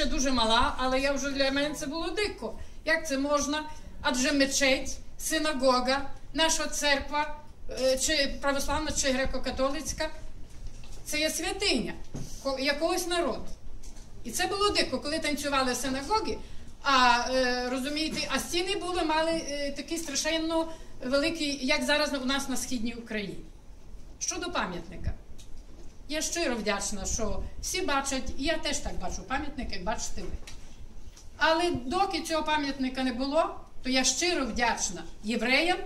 ще дуже мала, але я вже для мене це було дико. Як це можна? Адже мечеть, синагога, наша церква, е, чи православна, чи греко-католицька, це є святиня якогось народу. І це було дико, коли танцювали синагоги. А е, розумієте, а стіни були мали е, такі страшенно великі, як зараз у нас на східній Україні. Щодо пам'ятника, я щиро вдячна, що всі бачать, і я теж так бачу пам'ятник, як бачите ви. Але доки цього пам'ятника не було, то я щиро вдячна євреям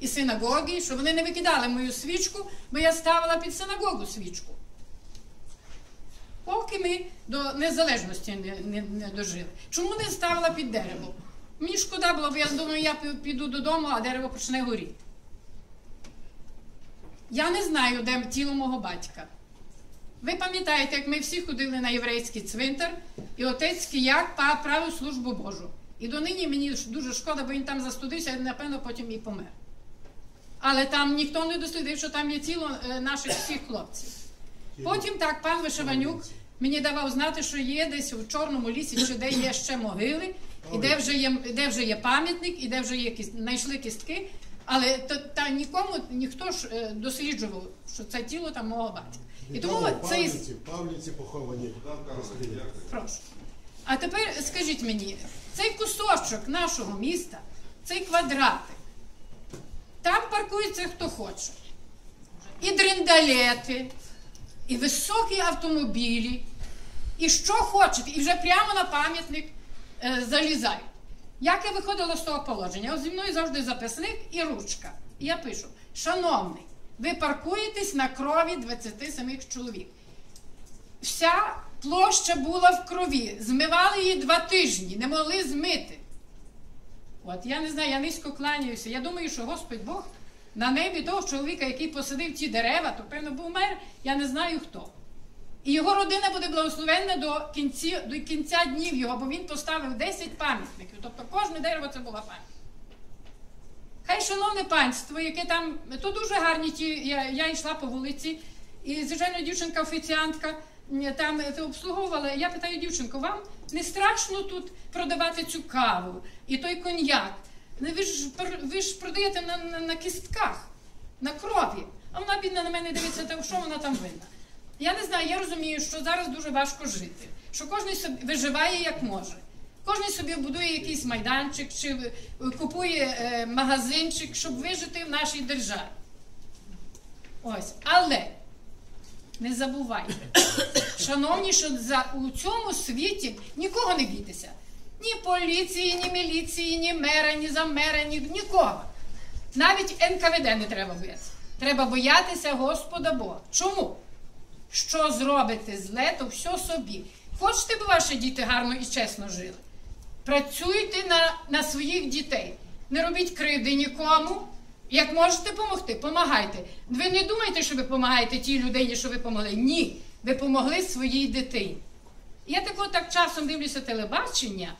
і синагогі, що вони не викидали мою свічку, бо я ставила під синагогу свічку. Поки ми до незалежності не, не, не дожили. Чому не ставила під дерево? Мені шкода було, бо я думаю, я піду додому, а дерево почне горіти. Я не знаю, де тіло мого батька. Ви пам'ятаєте, як ми всі ходили на єврейський цвинтар, і отець Кияк правив службу Божу. І донині мені дуже шкода, бо він там застудився, і напевно потім і помер. Але там ніхто не дослідив, що там є тіло е, наших всіх хлопців. Потім так пан Вишиванюк мені давав знати, що є десь у Чорному лісі, чи де є ще могили, і де вже є, де вже є пам'ятник, і де вже є знайшли кістки. Але та, та нікому ніхто ж е, досліджував, що це тіло там мого батька. І тому Відомо, цей Павлівці, Павлівці поховані. розстріляні. Прошу. А тепер скажіть мені, цей кусочок нашого міста, цей квадратик, там паркується хто хоче. І дрендалети, і високі автомобілі, і що хочете, і вже прямо на пам'ятник е, залізають. Як я виходила з того положення? От зі мною завжди записник і ручка. І я пишу: Шановний, ви паркуєтесь на крові 27 чоловік. Вся площа була в крові. Змивали її два тижні, не могли змити. От я не знаю, я низько кланяюся. Я думаю, що Господь Бог на небі того чоловіка, який посадив ті дерева, то певно був мер, я не знаю хто. І його родина буде благословенна до кінці, до кінця днів його, бо він поставив 10 пам'ятників. Тобто кожне дерево це була пам'ять. Хай, шановне панство, яке там, то дуже гарні ті, я, я йшла по вулиці, і, звичайно, дівчинка-офіціантка там обслуговувала. Я питаю дівчинку, вам не страшно тут продавати цю каву і той коньяк? Ну, Ви ж, ви ж продаєте на, на, на кістках, на крові. А вона бідна на мене дивиться, та що вона там винна. Я не знаю, я розумію, що зараз дуже важко жити, що кожен собі виживає як може. Кожен собі будує якийсь майданчик чи е, купує е, магазинчик, щоб вижити в нашій державі. Ось, але не забувайте, шановні, що за, у цьому світі нікого не бійтеся. Ні поліції, ні міліції, ні мера, ні замера, ні, нікого. Навіть НКВД не треба боятися. Треба боятися Господа Бога. Чому? Що зробите зле, то все собі. Хочете, б ваші діти гарно і чесно жили? Працюйте на, на своїх дітей. Не робіть кривди нікому. Як можете допомогти, помагайте. Ви не думайте, що ви допомагаєте тій людині, що ви допомогли. Ні, ви помогли своїй дитині. Я так так часом дивлюся телебачення,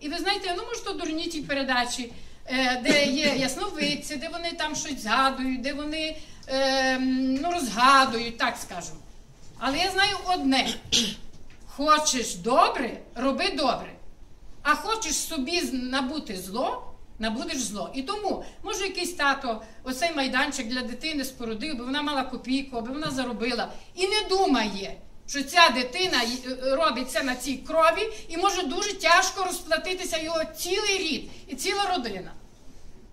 і ви знаєте, ну може то дурні ті передачі, е, де є ясновидці, де вони там щось згадують, де вони е, ну, розгадують, так скажемо. Але я знаю одне: хочеш добре, роби добре. А хочеш собі набути зло, набудеш зло. І тому, може, якийсь тато оцей майданчик для дитини спорудив, бо вона мала копійку, аби вона заробила. І не думає, що ця дитина е, робить це на цій крові, і може дуже тяжко розплатитися його цілий рід і ціла родина.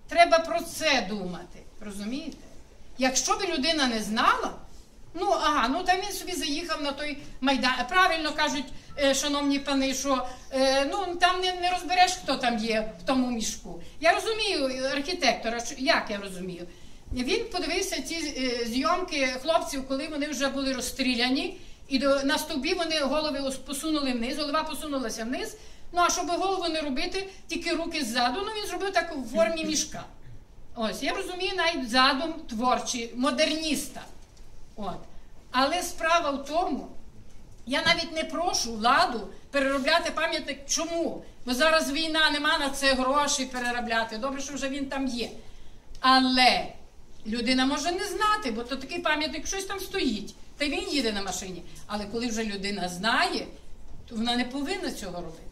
Треба про це думати. Розумієте? Якщо б людина не знала, ну ага, ну там він собі заїхав на той майдан. Правильно кажуть, шановні пани, що е, ну там не, не розбереш, хто там є в тому мішку. Я розумію е, архітектора, як я розумію. Він подивився ці е, зйомки хлопців, коли вони вже були розстріляні, і до, на стовбі вони голови посунули вниз, голова посунулася вниз. Ну а щоб голову не робити, тільки руки ззаду, ну він зробив так у формі мішка. Ось, я розумію навіть задум творчий, модерніста. От. Але справа в тому, я навіть не прошу владу переробляти пам'ятник. Чому? Бо зараз війна, нема на це гроші переробляти. Добре, що вже він там є. Але людина може не знати, бо то такий пам'ятник щось там стоїть, та й він їде на машині. Але коли вже людина знає, то вона не повинна цього робити.